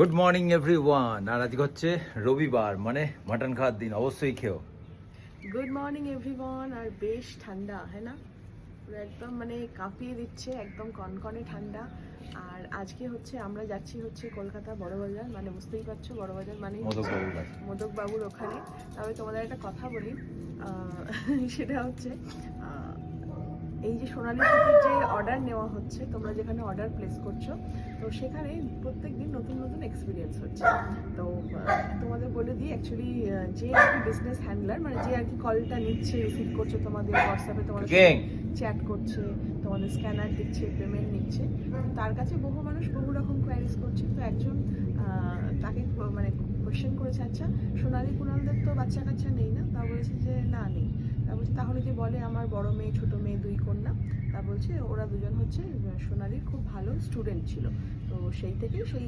Good morning everyone আর আজকে হচ্ছে রবিবার মানে মাটন খাওয়ার দিন অবশ্যই খেও। গুড মর্নিং এভরিওয়ান আর বেশ ঠান্ডা হ্যাঁ না? একদম মানে কাঁপিয়ে দিচ্ছে একদম কনকনে ঠান্ডা। আর আজকে হচ্ছে আমরা যাচ্ছি হচ্ছে কলকাতা বড়বাজার মানে বুঝতেই পারছ বড়বাজার মানে মদক বাবুর ওখানে। তবে তোমাদের একটা কথা বলি সেটা হচ্ছে এই যে সোনালি যে অর্ডার নেওয়া হচ্ছে তোমরা যেখানে অর্ডার প্লেস করছ তো সেখানে প্রত্যেক দিন নতুন নতুন এক্সপিরিয়েন্স হচ্ছে। তো তোমাদের বলে দিই অ্যাকচুয়ালি যে আর কি বিজনেস হ্যান্ডলার মানে যে আর কি কলটা নিচ্ছে রিসিভ করছে তোমাদের হোয়াটসঅ্যাপে তোমাদের চ্যাট করছে তোমাদের স্ক্যানার দিচ্ছে পেমেন্ট নিচ্ছে তার কাছে বহু মানুষ বহু রকম কোয়ারিজ করছে। তো একজন তাকে মানে কোয়েশ্চেন করেছে আচ্ছা সোনালি কুণালদের তো বাচ্চা কাচ্চা নেই না? তা বলেছে যে না নেই। তাহলে যে বলে, আমার বড় মেয়ে, ছোট মেয়ে দুই কন্যা। তা বলছে, ওরা দুজন হচ্ছে সোনালির খুব ভালো স্টুডেন্ট ছিল। তো সেই থেকে সেই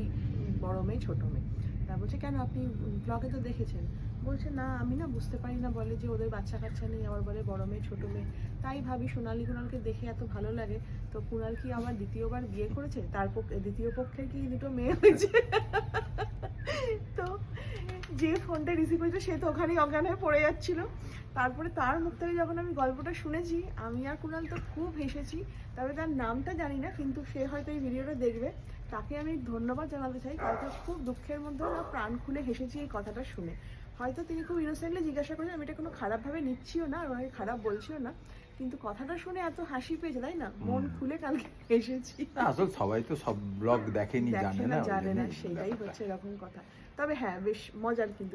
বড় মেয়ে, ছোট মেয়ে। তা বলছে, কেন আপনি ব্লগে তো দেখেছেন? বলছে, না, আমি না বুঝতে পারি না, বলে যে, ওদের বাচ্চা কাচ্চা নেই, আবার বলে, বড় মেয়ে, ছোট মেয়ে। তাই ভাবি, সোনালি কুণালকে দেখে এত ভালো লাগে। তো কুণাল কি আবার দ্বিতীয়বার বিয়ে করেছে? তার পক্ষে দ্বিতীয় পক্ষের কি দুটো মেয়ে হয়েছে? যে ফোনটা রিসিভ হয়েছে সে তো ওখানেই অজ্ঞান হয়ে পড়ে যাচ্ছিল। তারপরে তার মুখ থেকে যখন আমি গল্পটা শুনেছি, আমি আর কুণাল তো খুব হেসেছি, তবে তার নামটা জানি না, কিন্তু সে হয়তো এই ভিডিওটা দেখবে। তাকে আমি ধন্যবাদ জানাতে চাই, কারণ খুব দুঃখের মধ্যে না প্রাণ খুলে হেসেছি এই কথাটা শুনে। হয়তো তিনি খুব ইনোসেন্টলি জিজ্ঞাসা করেছেন, আমি এটা কোনো খারাপভাবে নিচ্ছিও না আর খারাপ বলছিও না। কিন্তু কথাটা শুনে এত হাসি পেয়েছে তাই না? মন খুলে কালকে এসেছি। আসলে সবাই তো সব ব্লগ দেখেনি জানে না না জানে না সেটাই হচ্ছে এরকম কথা। তবে হ্যাঁ বেশ মজার কিন্তু